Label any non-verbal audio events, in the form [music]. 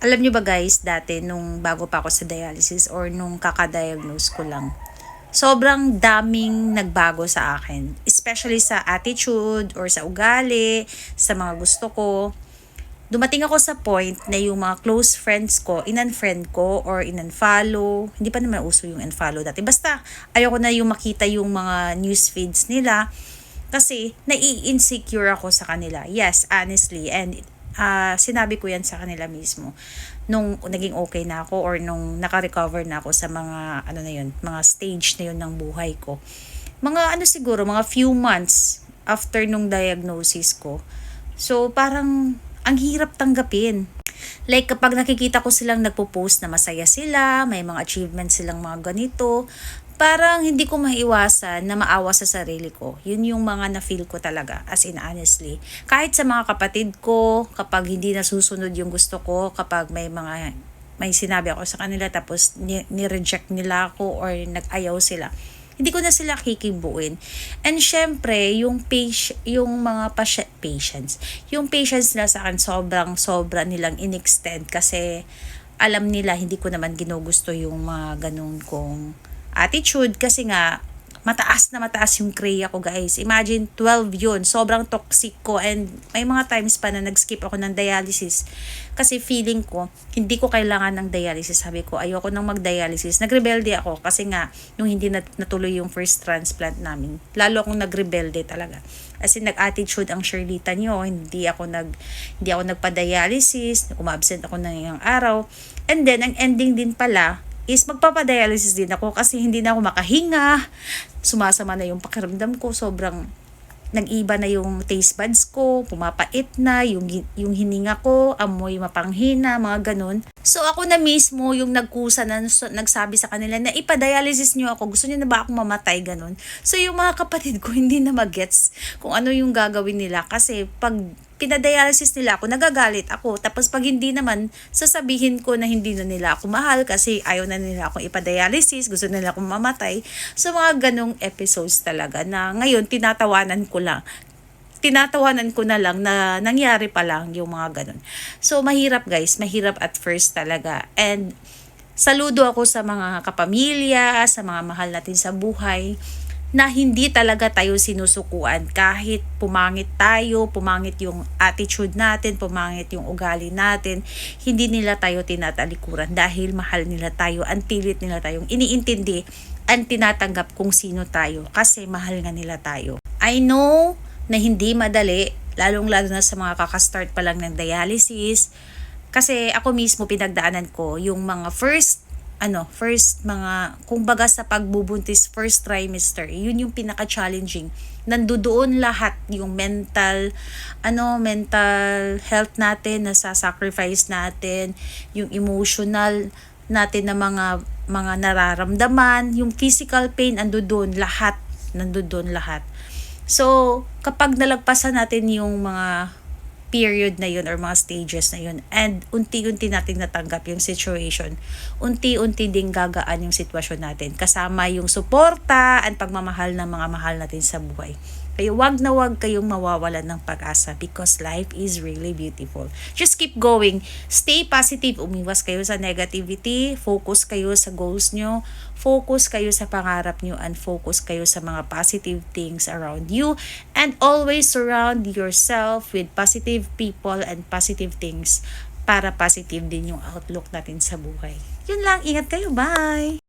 Alam nyo ba guys, dati nung bago pa ako sa dialysis or nung kakadiagnose ko lang, sobrang daming nagbago sa akin. Especially sa attitude or sa ugali, sa mga gusto ko. Dumating ako sa point na yung mga close friends ko, in-unfriend ko or in-unfollow. Hindi pa naman uso yung unfollow dati. Basta ayoko na yung makita yung mga news feeds nila kasi nai-insecure ako sa kanila. Yes, honestly. And uh, sinabi ko yan sa kanila mismo nung naging okay na ako or nung naka-recover na ako sa mga ano na yun, mga stage na yun ng buhay ko. Mga ano siguro, mga few months after nung diagnosis ko. So parang ang hirap tanggapin. Like kapag nakikita ko silang nagpo-post na masaya sila, may mga achievements silang mga ganito, parang hindi ko maiwasan na maawa sa sarili ko. Yun yung mga na-feel ko talaga, as in honestly. Kahit sa mga kapatid ko, kapag hindi nasusunod yung gusto ko, kapag may mga may sinabi ako sa kanila tapos ni- ni-reject nila ako or nag-ayaw sila hindi ko na sila kikibuin. And syempre, yung page, yung mga pasy- patients, yung patients nila sa akin sobrang sobra nilang inextend kasi alam nila hindi ko naman ginugusto yung mga ganun kong attitude kasi nga mataas na mataas yung kreya ko guys. Imagine 12 yun. Sobrang toxic ko and may mga times pa na nag-skip ako ng dialysis kasi feeling ko hindi ko kailangan ng dialysis. Sabi ko ayoko nang mag-dialysis. Nagrebelde ako kasi nga nung hindi nat- natuloy yung first transplant namin. Lalo akong nagrebelde talaga. As in, nag-attitude ang Shirlita nyo. Hindi ako nag hindi ako nagpa-dialysis. Umabsent ako ng ilang araw. And then, ang ending din pala, is magpapadialysis din ako kasi hindi na ako makahinga. Sumasama na yung pakiramdam ko. Sobrang nag-iba na yung taste buds ko, pumapait na, yung, yung hininga ko, amoy mapanghina, mga ganun. So ako na mismo yung nagkusa na nagsabi sa kanila na ipadialysis niyo ako, gusto niyo na ba ako mamatay, ganun. So yung mga kapatid ko [laughs] hindi na magets kung ano yung gagawin nila kasi pag pinadialysis nila ako, nagagalit ako. Tapos pag hindi naman, sasabihin ko na hindi na nila ako mahal kasi ayaw na nila akong ipadialysis, gusto nila akong mamatay. So mga ganong episodes talaga na ngayon tinatawanan ko lang tinatawanan ko na lang na nangyari pa lang yung mga ganun. So, mahirap guys. Mahirap at first talaga. And, saludo ako sa mga kapamilya, sa mga mahal natin sa buhay na hindi talaga tayo sinusukuan kahit pumangit tayo, pumangit yung attitude natin, pumangit yung ugali natin, hindi nila tayo tinatalikuran dahil mahal nila tayo, ang pilit nila tayong iniintindi ang tinatanggap kung sino tayo kasi mahal nga nila tayo. I know na hindi madali, lalong-lalo na sa mga kakastart pa lang ng dialysis, kasi ako mismo pinagdaanan ko yung mga first ano, first mga, kumbaga sa pagbubuntis, first trimester, yun yung pinaka-challenging. Nandoon lahat yung mental, ano, mental health natin, na sacrifice natin, yung emotional natin na mga, mga nararamdaman, yung physical pain, ando doon, lahat, nandoon lahat. So, kapag nalagpasan natin yung mga period na yun or mga stages na yun. And unti-unti nating natanggap yung situation, unti-unti ding gagaan yung sitwasyon natin. Kasama yung suporta at pagmamahal ng mga mahal natin sa buhay. Kaya wag na wag kayong mawawalan ng pag-asa because life is really beautiful. Just keep going. Stay positive. Umiwas kayo sa negativity. Focus kayo sa goals nyo. Focus kayo sa pangarap nyo and focus kayo sa mga positive things around you. And always surround yourself with positive people and positive things para positive din yung outlook natin sa buhay. Yun lang. Ingat kayo. Bye!